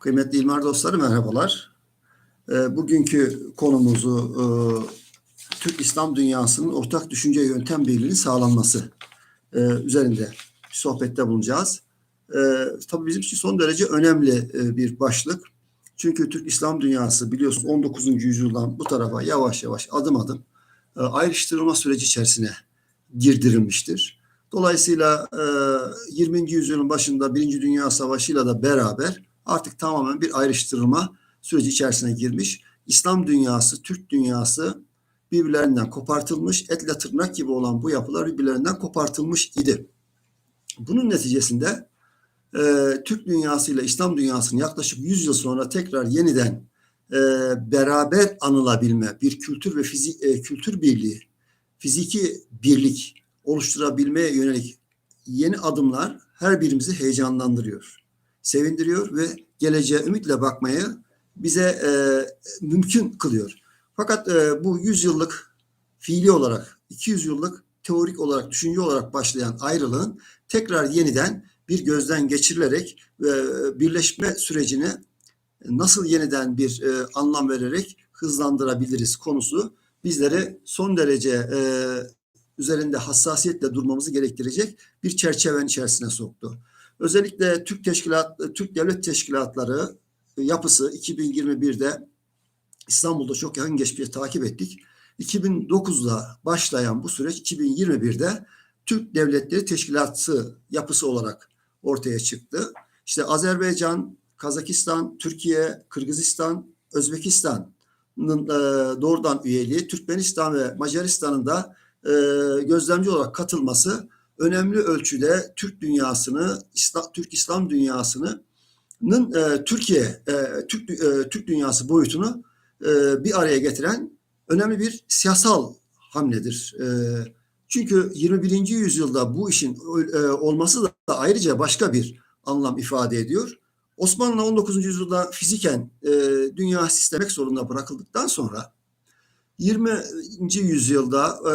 Kıymetli İlmar dostları merhabalar. E, bugünkü konumuzu e, Türk İslam dünyasının ortak düşünce yöntem birliğinin sağlanması e, üzerinde bir sohbette bulunacağız. E, tabii bizim için son derece önemli bir başlık. Çünkü Türk İslam dünyası biliyorsun 19. yüzyıldan bu tarafa yavaş yavaş adım adım ayrıştırılma süreci içerisine girdirilmiştir. Dolayısıyla e, 20. yüzyılın başında Birinci Dünya Savaşı ile de beraber artık tamamen bir ayrıştırılma süreci içerisine girmiş. İslam dünyası, Türk dünyası birbirlerinden kopartılmış, etle tırnak gibi olan bu yapılar birbirlerinden kopartılmış idi. Bunun neticesinde e, Türk dünyası ile İslam dünyasının yaklaşık 100 yıl sonra tekrar yeniden e, beraber anılabilme, bir kültür ve fizik e, kültür birliği, fiziki birlik oluşturabilmeye yönelik yeni adımlar her birimizi heyecanlandırıyor, sevindiriyor ve geleceğe ümitle bakmayı bize e, mümkün kılıyor. Fakat e, bu 100 yıllık fiili olarak, 200 yıllık teorik olarak, düşünce olarak başlayan ayrılığın tekrar yeniden bir gözden geçirilerek ve birleşme sürecini nasıl yeniden bir e, anlam vererek hızlandırabiliriz konusu bizleri son derece e, üzerinde hassasiyetle durmamızı gerektirecek bir çerçevenin içerisine soktu. Özellikle Türk teşkilat, Türk devlet teşkilatları yapısı 2021'de İstanbul'da çok yakın geçmişte takip ettik. 2009'da başlayan bu süreç 2021'de Türk Devletleri Teşkilatı yapısı olarak ortaya çıktı. İşte Azerbaycan, Kazakistan, Türkiye, Kırgızistan, Özbekistan'ın e, doğrudan üyeliği, Türkmenistan ve Macaristan'ın da e, gözlemci olarak katılması önemli ölçüde Türk dünyasını, Türk İslam dünyasının e, Türkiye, e, Türk, e, Türk dünyası boyutunu bir araya getiren önemli bir siyasal hamledir. Çünkü 21. yüzyılda bu işin olması da ayrıca başka bir anlam ifade ediyor. Osmanlı 19. yüzyılda fiziken e, dünya sistemek zorunda bırakıldıktan sonra 20. yüzyılda e,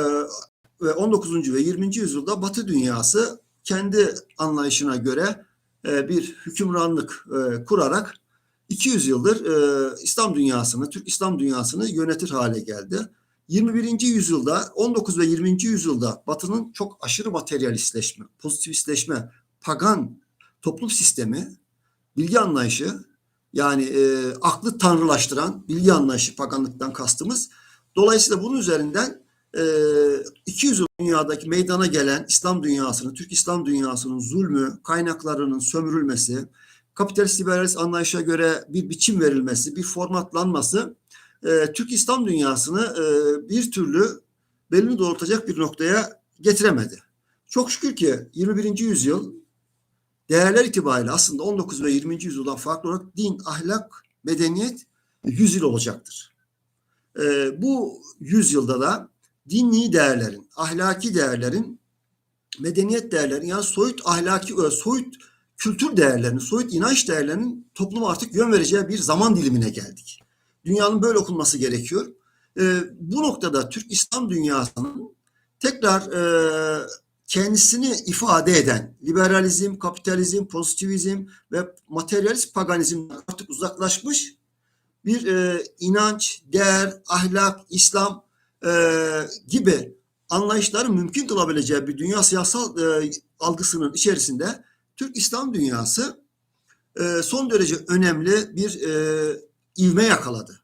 ve 19. ve 20. yüzyılda Batı dünyası kendi anlayışına göre e, bir hükümranlık e, kurarak 200 yıldır e, İslam dünyasını, Türk İslam dünyasını yönetir hale geldi. 21. yüzyılda, 19 ve 20. yüzyılda Batı'nın çok aşırı materyalistleşme, pozitivistleşme, pagan toplum sistemi, bilgi anlayışı, yani e, aklı tanrılaştıran bilgi anlayışı paganlıktan kastımız. Dolayısıyla bunun üzerinden 200 yıl dünyadaki meydana gelen İslam dünyasının, Türk İslam dünyasının zulmü, kaynaklarının sömürülmesi, kapitalist liberalist anlayışa göre bir biçim verilmesi, bir formatlanması e, Türk İslam dünyasını e, bir türlü belini doğrultacak bir noktaya getiremedi. Çok şükür ki 21. yüzyıl değerler itibariyle aslında 19 ve 20. yüzyıldan farklı olarak din, ahlak, medeniyet 100 yıl olacaktır. E, bu yüzyılda da dinli değerlerin, ahlaki değerlerin, medeniyet değerlerin yani soyut ahlaki, soyut kültür değerlerinin, soyut inanç değerlerinin topluma artık yön vereceği bir zaman dilimine geldik. Dünyanın böyle okunması gerekiyor. E, bu noktada Türk İslam dünyasının tekrar e, kendisini ifade eden liberalizm, kapitalizm, pozitivizm ve materyalist paganizmden artık uzaklaşmış bir e, inanç, değer, ahlak, İslam e, gibi anlayışların mümkün kılabileceği bir dünya siyasal e, algısının içerisinde Türk İslam dünyası e, son derece önemli bir e, ivme yakaladı.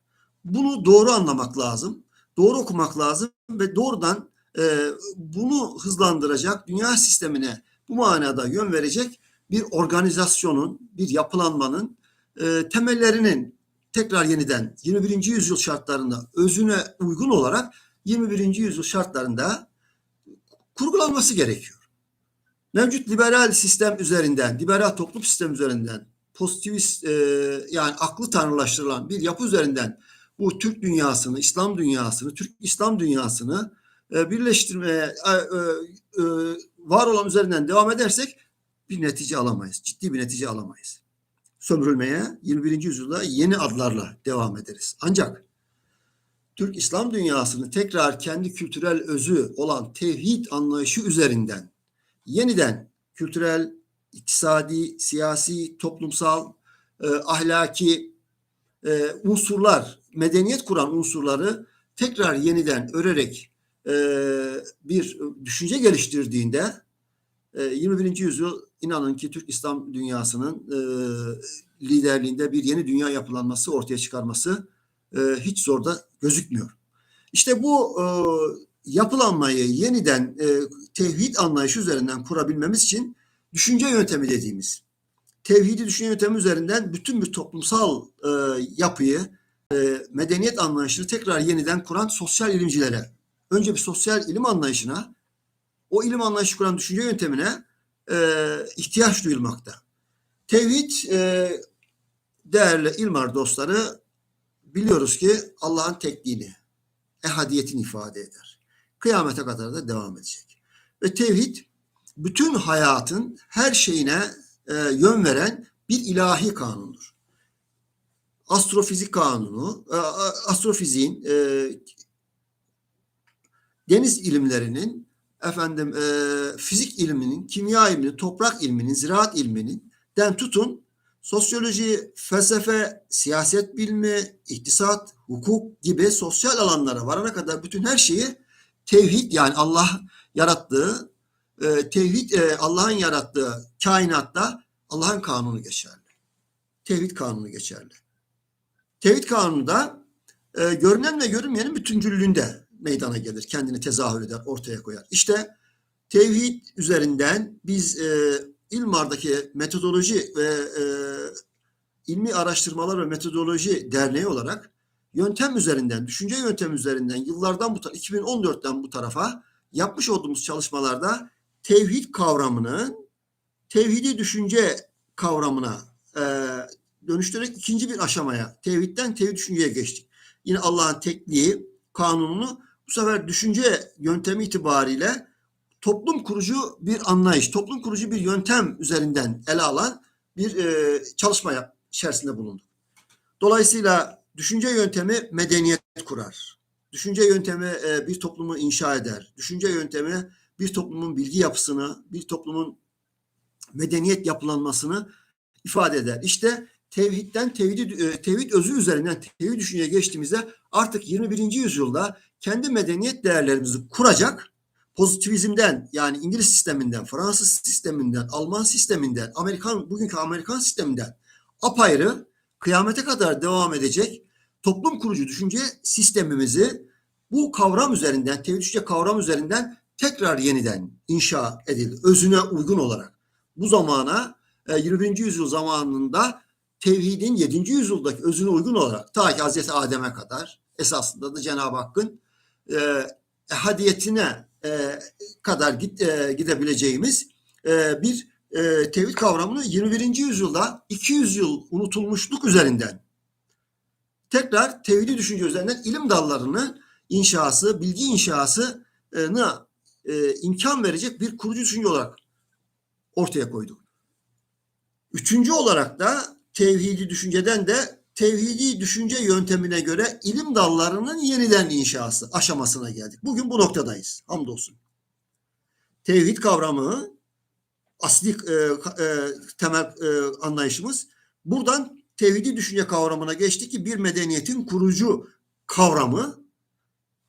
Bunu doğru anlamak lazım, doğru okumak lazım ve doğrudan e, bunu hızlandıracak, dünya sistemine bu manada yön verecek bir organizasyonun, bir yapılanmanın e, temellerinin tekrar yeniden 21. yüzyıl şartlarında özüne uygun olarak 21. yüzyıl şartlarında kurgulanması gerekiyor. Mevcut liberal sistem üzerinden, liberal toplum sistem üzerinden, pozitivist e, yani aklı tanrılaştırılan bir yapı üzerinden bu Türk dünyasını, İslam dünyasını, Türk İslam dünyasını e, birleştirmeye e, e, var olan üzerinden devam edersek bir netice alamayız. Ciddi bir netice alamayız. Sömürülmeye 21. yüzyılda yeni adlarla devam ederiz. Ancak Türk İslam dünyasını tekrar kendi kültürel özü olan tevhid anlayışı üzerinden yeniden kültürel, iktisadi, siyasi, toplumsal e, ahlaki e, unsurlar, medeniyet kuran unsurları tekrar yeniden örerek e, bir düşünce geliştirdiğinde e, 21. yüzyıl inanın ki Türk İslam dünyasının e, liderliğinde bir yeni dünya yapılanması ortaya çıkarması e, hiç zor da gözükmüyor. İşte bu e, yapılanmayı yeniden e, tevhid anlayışı üzerinden kurabilmemiz için düşünce yöntemi dediğimiz tevhidi düşünce yöntemi üzerinden bütün bir toplumsal e, yapıyı, e, medeniyet anlayışını tekrar yeniden kuran sosyal ilimcilere, önce bir sosyal ilim anlayışına, o ilim anlayışı kuran düşünce yöntemine e, ihtiyaç duyulmakta. Tevhid, e, değerli ilmar dostları, biliyoruz ki Allah'ın tekliğini, ehadiyetini ifade eder. Kıyamete kadar da devam edecek. Ve tevhid, bütün hayatın her şeyine e, yön veren bir ilahi kanundur. Astrofizik kanunu, e, astrofiziğin, e, deniz ilimlerinin, efendim e, fizik ilminin, kimya ilminin, toprak ilminin, ziraat ilminin den tutun sosyoloji, felsefe, siyaset bilimi, iktisat, hukuk gibi sosyal alanlara varana kadar bütün her şeyi tevhid yani Allah yarattığı e, tevhid e, Allah'ın yarattığı kainatta Allah'ın kanunu geçerli. Tevhid kanunu geçerli. Tevhid kanunu da e, görünen ve görünmeyenin bütüncüllüğünde meydana gelir. Kendini tezahür eder, ortaya koyar. İşte tevhid üzerinden biz e, İlmar'daki metodoloji ve e, ilmi araştırmalar ve metodoloji derneği olarak yöntem üzerinden, düşünce yöntemi üzerinden yıllardan bu 2014'ten bu tarafa yapmış olduğumuz çalışmalarda tevhid kavramının tevhidi düşünce kavramına e, dönüştürerek ikinci bir aşamaya, tevhidden tevhid düşünceye geçtik. Yine Allah'ın tekliği, kanununu bu sefer düşünce yöntemi itibariyle toplum kurucu bir anlayış, toplum kurucu bir yöntem üzerinden ele alan bir e, çalışma içerisinde bulunduk. Dolayısıyla düşünce yöntemi medeniyet kurar. Düşünce yöntemi e, bir toplumu inşa eder. Düşünce yöntemi bir toplumun bilgi yapısını, bir toplumun medeniyet yapılanmasını ifade eder. İşte tevhidden tevhid, e, tevhid özü üzerinden tevhid düşünceye geçtiğimizde artık 21. yüzyılda kendi medeniyet değerlerimizi kuracak pozitivizmden yani İngiliz sisteminden, Fransız sisteminden, Alman sisteminden, Amerikan bugünkü Amerikan sisteminden apayrı kıyamete kadar devam edecek toplum kurucu düşünce sistemimizi bu kavram üzerinden, tevhid kavram üzerinden tekrar yeniden inşa edildi. Özüne uygun olarak. Bu zamana 20. yüzyıl zamanında tevhidin 7. yüzyıldaki özüne uygun olarak ta ki Hazreti Adem'e kadar esasında da Cenab-ı Hakk'ın e, hadiyetine e, kadar git, e, gidebileceğimiz e, bir e, tevhid kavramını 21. yüzyılda 200 yıl unutulmuşluk üzerinden tekrar tevhidi düşünce üzerinden ilim dallarını inşası, bilgi inşasına e, imkan verecek bir kurucu düşünce olarak ortaya koyduk. Üçüncü olarak da tevhidi düşünceden de tevhidi düşünce yöntemine göre ilim dallarının yeniden inşası aşamasına geldik. Bugün bu noktadayız. Hamdolsun. Tevhid kavramı asli e, e, temel e, anlayışımız buradan tevhidi düşünce kavramına geçti ki bir medeniyetin kurucu kavramı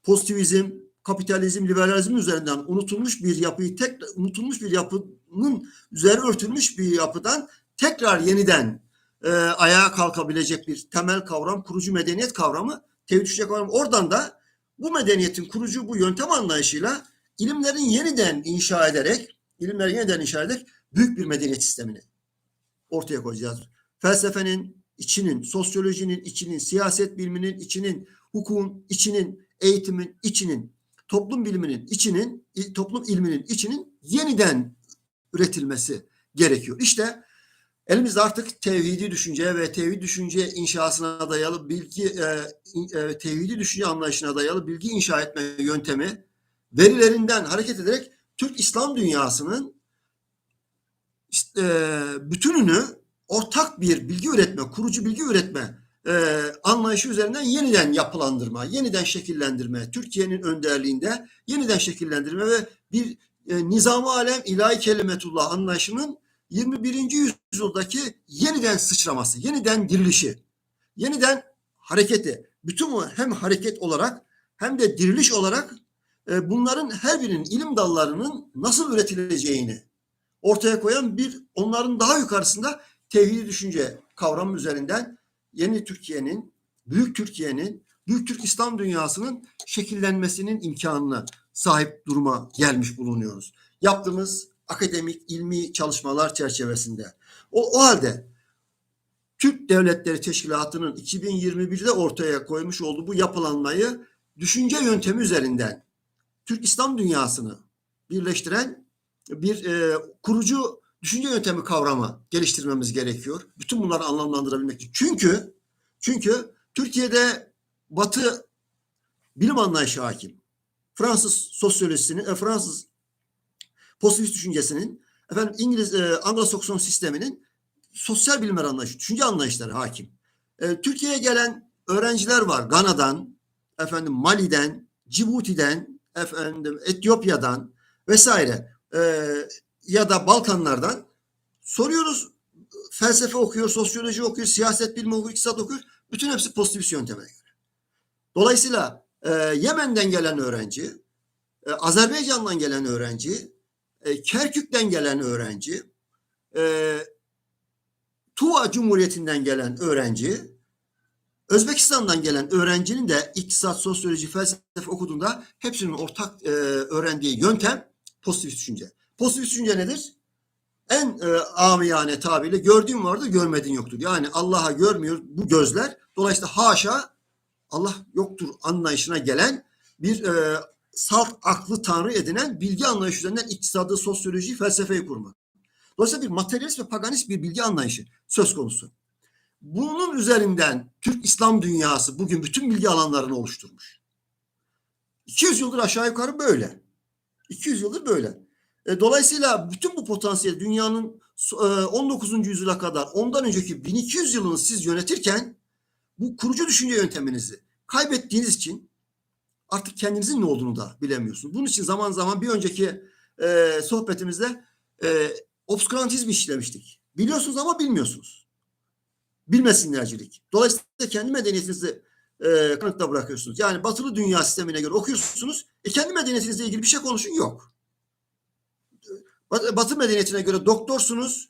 pozitivizm, kapitalizm, liberalizm üzerinden unutulmuş bir yapıyı tek unutulmuş bir yapının üzeri örtülmüş bir yapıdan tekrar yeniden e, ayağa kalkabilecek bir temel kavram, kurucu medeniyet kavramı, tevhid kavramı. Oradan da bu medeniyetin kurucu bu yöntem anlayışıyla ilimlerin yeniden inşa ederek, ilimleri yeniden inşa ederek büyük bir medeniyet sistemini ortaya koyacağız. Felsefenin içinin, sosyolojinin içinin, siyaset biliminin içinin, hukukun içinin, eğitimin içinin, toplum biliminin içinin, toplum ilminin içinin yeniden üretilmesi gerekiyor. İşte Elimizde artık tevhidi düşünceye ve tevhid düşünce inşasına dayalı bilgi, e, e, tevhidi düşünce anlayışına dayalı bilgi inşa etme yöntemi verilerinden hareket ederek Türk İslam dünyasının e, bütününü ortak bir bilgi üretme, kurucu bilgi üretme e, anlayışı üzerinden yeniden yapılandırma, yeniden şekillendirme, Türkiye'nin önderliğinde yeniden şekillendirme ve bir e, nizam-ı alem ilahi kelimetullah anlayışının 21. yüzyıldaki yeniden sıçraması, yeniden dirilişi, yeniden hareketi, bütün hem hareket olarak hem de diriliş olarak e, bunların her birinin ilim dallarının nasıl üretileceğini ortaya koyan bir onların daha yukarısında tevhidi düşünce kavramı üzerinden yeni Türkiye'nin, büyük Türkiye'nin, büyük Türk İslam dünyasının şekillenmesinin imkanına sahip duruma gelmiş bulunuyoruz. Yaptığımız akademik, ilmi çalışmalar çerçevesinde. O, o halde Türk Devletleri Teşkilatı'nın 2021'de ortaya koymuş olduğu bu yapılanmayı düşünce yöntemi üzerinden Türk İslam dünyasını birleştiren bir e, kurucu düşünce yöntemi kavramı geliştirmemiz gerekiyor. Bütün bunları anlamlandırabilmek için. Çünkü çünkü Türkiye'de Batı bilim anlayışı hakim. Fransız sosyolojisinin, e, Fransız pozitivist düşüncesinin, efendim İngiliz e, Anglo-Sakson sisteminin sosyal bilimler anlayışı, düşünce anlayışları hakim. E, Türkiye'ye gelen öğrenciler var. Gana'dan, efendim Mali'den, Cibuti'den, efendim Etiyopya'dan vesaire e, ya da Balkanlardan soruyoruz. Felsefe okuyor, sosyoloji okuyor, siyaset bilimi okuyor, iktisat okuyor. Bütün hepsi pozitivist yöntemine göre. Dolayısıyla e, Yemen'den gelen öğrenci, e, Azerbaycan'dan gelen öğrenci, e, Kerkük'ten gelen öğrenci, e, Tuva Cumhuriyeti'nden gelen öğrenci, Özbekistan'dan gelen öğrencinin de iktisat, sosyoloji, felsefe okuduğunda hepsinin ortak e, öğrendiği yöntem pozitif düşünce. Pozitif düşünce nedir? En e, amiyane tabirle gördüğün vardır, görmediğin yoktur. Yani Allah'a görmüyor bu gözler. Dolayısıyla haşa Allah yoktur anlayışına gelen bir e, salt aklı tanrı edinen bilgi anlayışı üzerinden iktisadı, sosyoloji, felsefeyi kurmak. Dolayısıyla bir materyalist ve paganist bir bilgi anlayışı söz konusu. Bunun üzerinden Türk İslam dünyası bugün bütün bilgi alanlarını oluşturmuş. 200 yıldır aşağı yukarı böyle. 200 yıldır böyle. E, dolayısıyla bütün bu potansiyel dünyanın e, 19. yüzyıla kadar ondan önceki 1200 yılını siz yönetirken bu kurucu düşünce yönteminizi kaybettiğiniz için artık kendinizin ne olduğunu da bilemiyorsunuz. Bunun için zaman zaman bir önceki e, sohbetimizde e, obskurantizm işlemiştik. Biliyorsunuz ama bilmiyorsunuz. Bilmesinlercilik. Dolayısıyla kendi medeniyetinizi e, kanıtta bırakıyorsunuz. Yani batılı dünya sistemine göre okuyorsunuz. E, kendi medeniyetinizle ilgili bir şey konuşun yok. Batı medeniyetine göre doktorsunuz.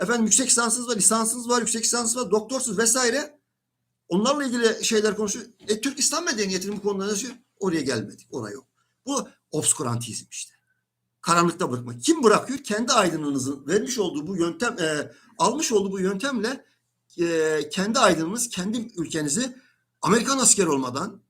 Efendim yüksek lisansınız var, lisansınız var, yüksek lisansınız var, doktorsunuz vesaire. Onlarla ilgili şeyler konuşuyor. E, Türk İslam medeniyetinin bu konuda ne Oraya gelmedik. Oraya yok. Bu obskurantizm işte. Karanlıkta bırakmak. Kim bırakıyor? Kendi aydınlığınızın vermiş olduğu bu yöntem, e, almış olduğu bu yöntemle e, kendi aydınınız, kendi ülkenizi Amerikan asker olmadan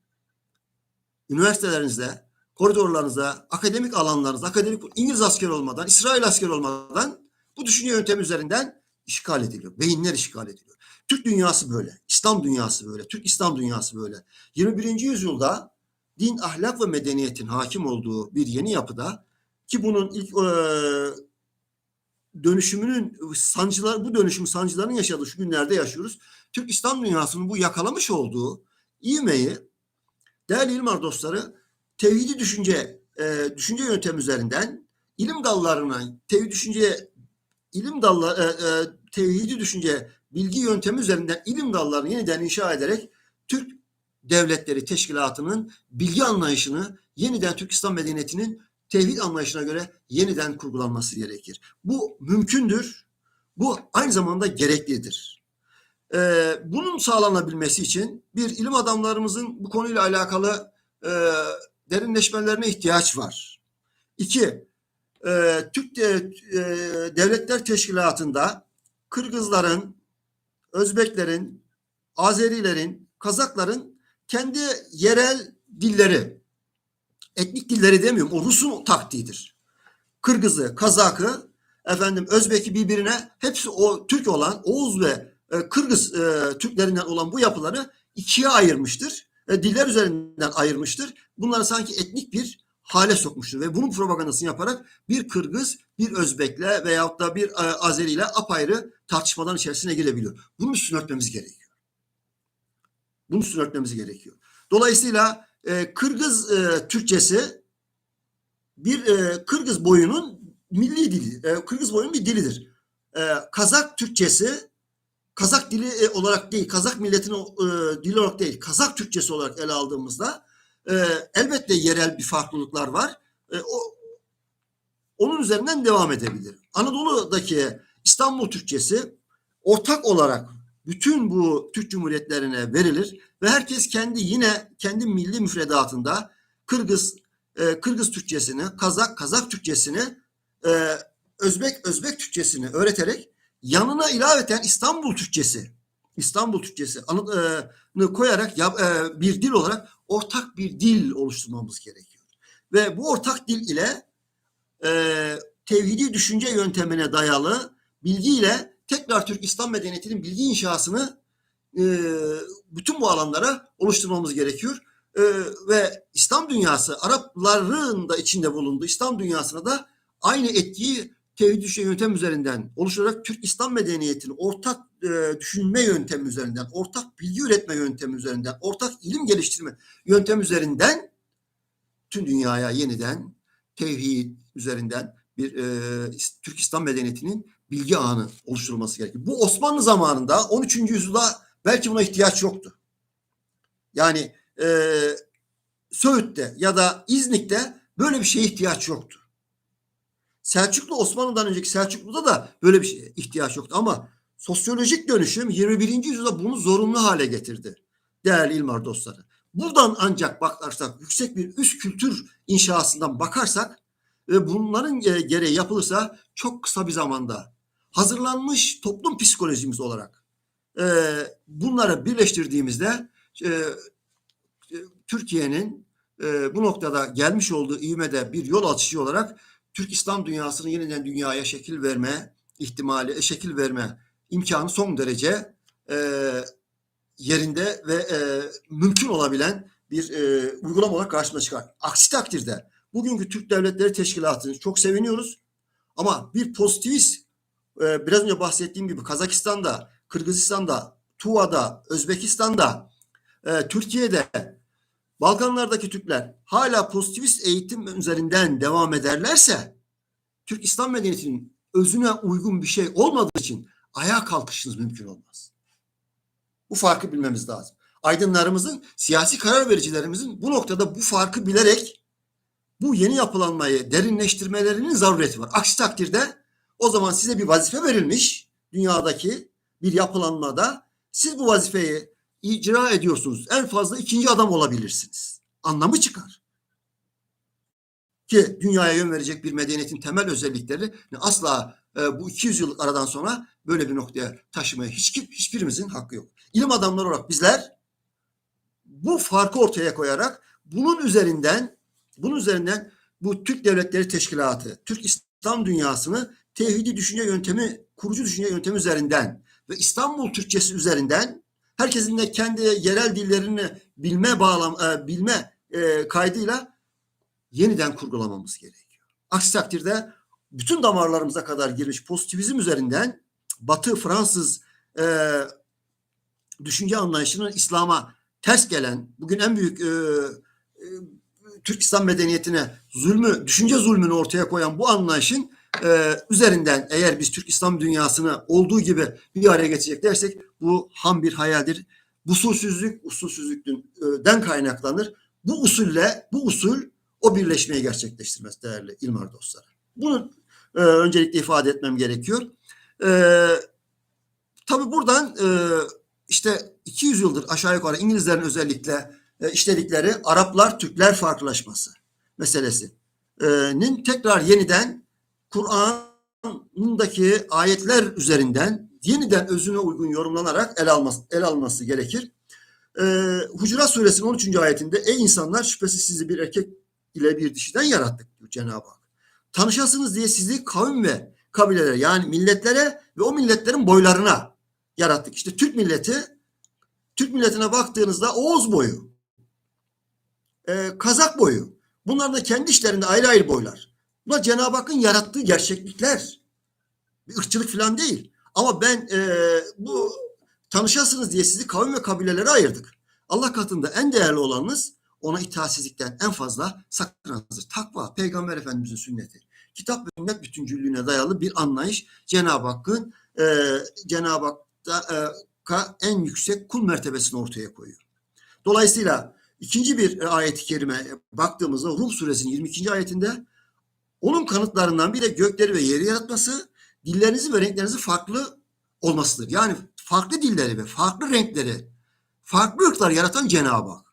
üniversitelerinizde, koridorlarınızda, akademik alanlarınızda, akademik İngiliz asker olmadan, İsrail asker olmadan bu düşünce yöntemi üzerinden işgal ediliyor. Beyinler işgal ediliyor. Türk dünyası böyle. İslam dünyası böyle. Türk İslam dünyası böyle. 21. yüzyılda din, ahlak ve medeniyetin hakim olduğu bir yeni yapıda ki bunun ilk e, dönüşümünün sancılar bu dönüşüm sancılarının yaşadığı şu günlerde yaşıyoruz. Türk İslam dünyasının bu yakalamış olduğu ivmeyi değerli ilim dostları tevhidi düşünce e, düşünce yöntemi üzerinden ilim dallarına tevhid düşünce ilim dalları e, e, tevhidi düşünce bilgi yöntemi üzerinden ilim dallarını yeniden inşa ederek Türk devletleri teşkilatının bilgi anlayışını yeniden Türk İslam medeniyetinin tevhid anlayışına göre yeniden kurgulanması gerekir. Bu mümkündür. Bu aynı zamanda gereklidir. Ee, bunun sağlanabilmesi için bir ilim adamlarımızın bu konuyla alakalı e, derinleşmelerine ihtiyaç var. İki, e, Türk de, e, Devletler Teşkilatı'nda Kırgızların, Özbeklerin, Azerilerin, Kazakların kendi yerel dilleri, etnik dilleri demiyorum, o Rus'un taktiğidir. Kırgızı, Kazakı, efendim Özbek'i birbirine hepsi o Türk olan Oğuz ve e, Kırgız e, Türklerinden olan bu yapıları ikiye ayırmıştır. E, diller üzerinden ayırmıştır. Bunları sanki etnik bir hale sokmuştur ve bunun propagandasını yaparak bir Kırgız, bir Özbek'le veyahut da bir e, Azeri ile apayrı tartışmaların içerisine girebiliyor. Bunun üstünü örtmemiz gerekiyor. Bunun üstünü örtmemiz gerekiyor. Dolayısıyla e, Kırgız e, Türkçesi bir e, Kırgız boyunun milli dili, e, Kırgız boyunun bir dilidir. e, Kazak Türkçesi Kazak dili e, olarak değil, Kazak milletinin e, dili olarak değil, Kazak Türkçesi olarak ele aldığımızda e, elbette yerel bir farklılıklar var. E, o onun üzerinden devam edebilir. Anadolu'daki İstanbul Türkçesi ortak olarak bütün bu Türk Cumhuriyetlerine verilir ve herkes kendi yine kendi milli müfredatında Kırgız e, Kırgız Türkçesini, Kazak Kazak Türkçesini, e, Özbek Özbek Türkçesini öğreterek yanına ilaveten İstanbul Türkçesi, İstanbul Türkçesi anı koyarak ya, e, bir dil olarak ortak bir dil oluşturmamız gerekiyor. Ve bu ortak dil ile e, tevhidi düşünce yöntemine dayalı bilgiyle tekrar Türk İslam medeniyetinin bilgi inşasını e, bütün bu alanlara oluşturmamız gerekiyor. E, ve İslam dünyası, Arapların da içinde bulunduğu İslam dünyasına da aynı etkiyi tevhid düşünce yöntem üzerinden oluşturarak Türk İslam medeniyetinin ortak e, düşünme yöntemi üzerinden, ortak bilgi üretme yöntemi üzerinden, ortak ilim geliştirme yöntemi üzerinden tüm dünyaya yeniden tevhid üzerinden bir e, Türk İslam medeniyetinin bilgi ağını oluşturulması gerekiyor. Bu Osmanlı zamanında 13. yüzyılda belki buna ihtiyaç yoktu. Yani e, Söğüt'te ya da İznik'te böyle bir şeye ihtiyaç yoktu. Selçuklu Osmanlı'dan önceki Selçuklu'da da böyle bir şeye ihtiyaç yoktu ama sosyolojik dönüşüm 21. yüzyılda bunu zorunlu hale getirdi. Değerli İlmar dostları. Buradan ancak bakarsak yüksek bir üst kültür inşasından bakarsak ve bunların gereği yapılırsa çok kısa bir zamanda hazırlanmış toplum psikolojimiz olarak e, bunları birleştirdiğimizde e, Türkiye'nin e, bu noktada gelmiş olduğu ivmede bir yol açışı olarak Türk İslam dünyasının yeniden dünyaya şekil verme ihtimali, şekil verme imkanı son derece yerinde ve mümkün olabilen bir uygulama olarak karşımıza çıkar. Aksi takdirde bugünkü Türk Devletleri Teşkilatı'nı çok seviniyoruz ama bir pozitivist biraz önce bahsettiğim gibi Kazakistan'da, Kırgızistan'da, Tuva'da, Özbekistan'da, Türkiye'de Balkanlardaki Türkler hala pozitivist eğitim üzerinden devam ederlerse Türk İslam medeniyetinin özüne uygun bir şey olmadığı için ayağa kalkışınız mümkün olmaz. Bu farkı bilmemiz lazım. Aydınlarımızın, siyasi karar vericilerimizin bu noktada bu farkı bilerek bu yeni yapılanmayı derinleştirmelerinin zarureti var. Aksi takdirde o zaman size bir vazife verilmiş dünyadaki bir yapılanmada siz bu vazifeyi icra ediyorsunuz. En fazla ikinci adam olabilirsiniz. Anlamı çıkar. Ki dünyaya yön verecek bir medeniyetin temel özellikleri asla e, bu 200 yıllık aradan sonra böyle bir noktaya taşımaya hiç hiçbirimizin hakkı yok. İlim adamları olarak bizler bu farkı ortaya koyarak bunun üzerinden bunun üzerinden bu Türk Devletleri Teşkilatı, Türk İslam dünyasını tevhidi düşünce yöntemi, kurucu düşünce yöntemi üzerinden ve İstanbul Türkçesi üzerinden herkesin de kendi yerel dillerini bilme bağlam e, bilme e, kaydıyla yeniden kurgulamamız gerekiyor. Aksi takdirde bütün damarlarımıza kadar girmiş pozitivizm üzerinden Batı Fransız e, düşünce anlayışının İslam'a ters gelen, bugün en büyük e, e, Türk İslam medeniyetine zulmü, düşünce zulmünü ortaya koyan bu anlayışın e, üzerinden eğer biz Türk İslam dünyasını olduğu gibi bir araya getirecek dersek bu ham bir hayaldir. Bu usulsüzlük, usulsüzlükten kaynaklanır. Bu usulle, bu usul o birleşmeyi gerçekleştirmez değerli İlmar dostları. Bunu e, öncelikle ifade etmem gerekiyor. E, tabii buradan e, işte 200 yıldır aşağı yukarı İngilizlerin özellikle e, işledikleri Araplar Türkler farklılaşması meselesinin tekrar yeniden Kur'an'ındaki ayetler üzerinden yeniden özüne uygun yorumlanarak el alması, el alması gerekir. Ee, Hucurat suresinin 13. ayetinde ey insanlar şüphesiz sizi bir erkek ile bir dişiden yarattık diyor Cenab-ı Hak. Tanışasınız diye sizi kavim ve kabilelere yani milletlere ve o milletlerin boylarına yarattık. İşte Türk milleti Türk milletine baktığınızda Oğuz boyu, e, Kazak boyu. Bunlar da kendi işlerinde ayrı ayrı boylar. Bunlar Cenab-ı Hakk'ın yarattığı gerçeklikler. Bir ırkçılık falan değil. Ama ben e, bu tanışasınız diye sizi kavim ve kabilelere ayırdık. Allah katında en değerli olanınız ona itaatsizlikten en fazla sakınanızdır. Takva, Peygamber Efendimizin sünneti. kitap ve sünnet bütüncüllüğüne dayalı bir anlayış Cenab-ı Hakk'ın e, Cenab-ı Hakk'a en yüksek kul mertebesini ortaya koyuyor. Dolayısıyla ikinci bir ayet-i kerime baktığımızda Rum suresinin 22. ayetinde onun kanıtlarından bir de gökleri ve yeri yaratması, dillerinizin ve renklerinizin farklı olmasıdır. Yani farklı dilleri ve farklı renkleri, farklı ırklar yaratan Cenab-ı Hak.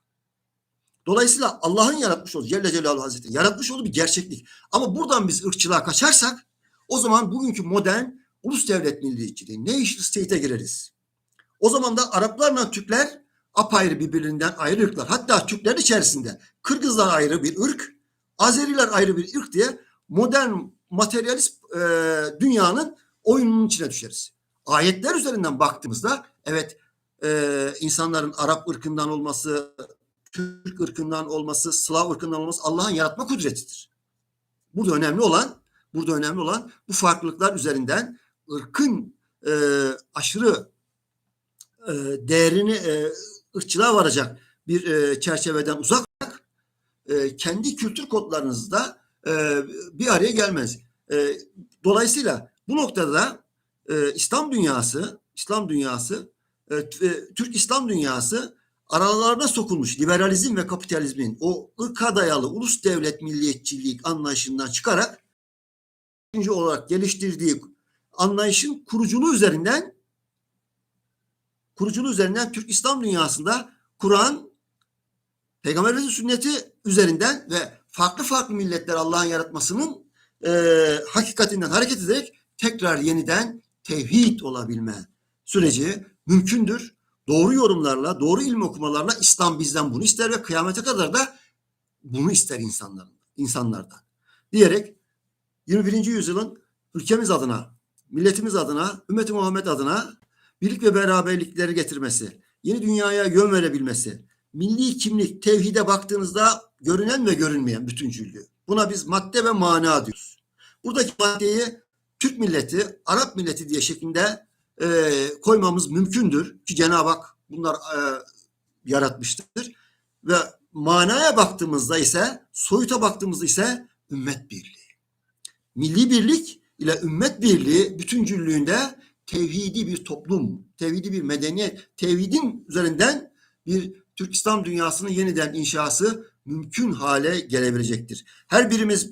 Dolayısıyla Allah'ın yaratmış olduğu, Celle Celaluhu Hazretleri yaratmış olduğu bir gerçeklik. Ama buradan biz ırkçılığa kaçarsak o zaman bugünkü modern ulus devlet milliyetçiliği, nation state'e gireriz. O zaman da Araplarla Türkler apayrı birbirinden ayrı ırklar. Hatta Türkler içerisinde Kırgızlar ayrı bir ırk, Azeriler ayrı bir ırk diye modern materyalist e, dünyanın oyununun içine düşeriz. Ayetler üzerinden baktığımızda evet e, insanların Arap ırkından olması, Türk ırkından olması, Slav ırkından olması Allah'ın yaratma kudretidir. Burada önemli olan, burada önemli olan bu farklılıklar üzerinden ırkın e, aşırı e, değerini e, ırkçılığa varacak bir e, çerçeveden uzak e, kendi kültür kodlarınızda e, bir araya gelmez. E, dolayısıyla bu noktada e, İslam dünyası, İslam dünyası, e, e, Türk İslam dünyası aralarına sokulmuş liberalizm ve kapitalizmin o ırka dayalı ulus devlet milliyetçilik anlayışından çıkarak ikinci olarak geliştirdiği anlayışın kuruculuğu üzerinden kuruculuğu üzerinden Türk İslam dünyasında Kur'an, Peygamberimizin sünneti üzerinden ve farklı farklı milletler Allah'ın yaratmasının e, hakikatinden hareket ederek tekrar yeniden tevhid olabilme süreci mümkündür. Doğru yorumlarla, doğru ilim okumalarla İslam bizden bunu ister ve kıyamete kadar da bunu ister insanların, insanlardan. Diyerek 21. yüzyılın ülkemiz adına, milletimiz adına, ümmeti Muhammed adına birlik ve beraberlikleri getirmesi, yeni dünyaya yön verebilmesi, milli kimlik, tevhide baktığınızda görünen ve görünmeyen bütüncüllüğü. Buna biz madde ve mana diyoruz. Buradaki maddeyi Türk milleti, Arap milleti diye şeklinde e, koymamız mümkündür ki Cenab-ı Hak bunlar e, yaratmıştır. Ve manaya baktığımızda ise, soyuta baktığımızda ise ümmet birliği. Milli birlik ile ümmet birliği bütüncüllüğünde tevhidi bir toplum, tevhidi bir medeniyet, tevhidin üzerinden bir Türk İslam dünyasının yeniden inşası mümkün hale gelebilecektir. Her birimiz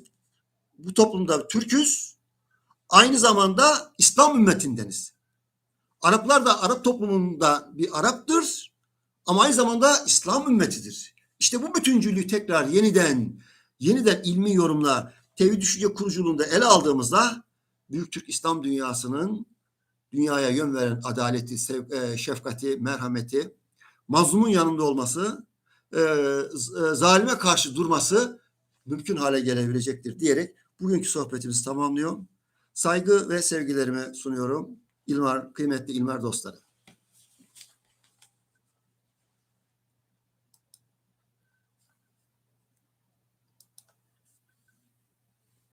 bu toplumda Türk'üz, aynı zamanda İslam ümmetindeniz. Araplar da Arap toplumunda bir Arap'tır ama aynı zamanda İslam ümmetidir. İşte bu bütüncülüğü tekrar yeniden yeniden ilmi yorumla tevhid düşünce kuruculuğunda ele aldığımızda Büyük Türk İslam dünyasının dünyaya yön veren adaleti, sev, e, şefkati, merhameti, mazlumun yanında olması, e, e, zalime karşı durması mümkün hale gelebilecektir diyerek bugünkü sohbetimizi tamamlıyorum. Saygı ve sevgilerimi sunuyorum. İlmar, kıymetli İlmar dostları.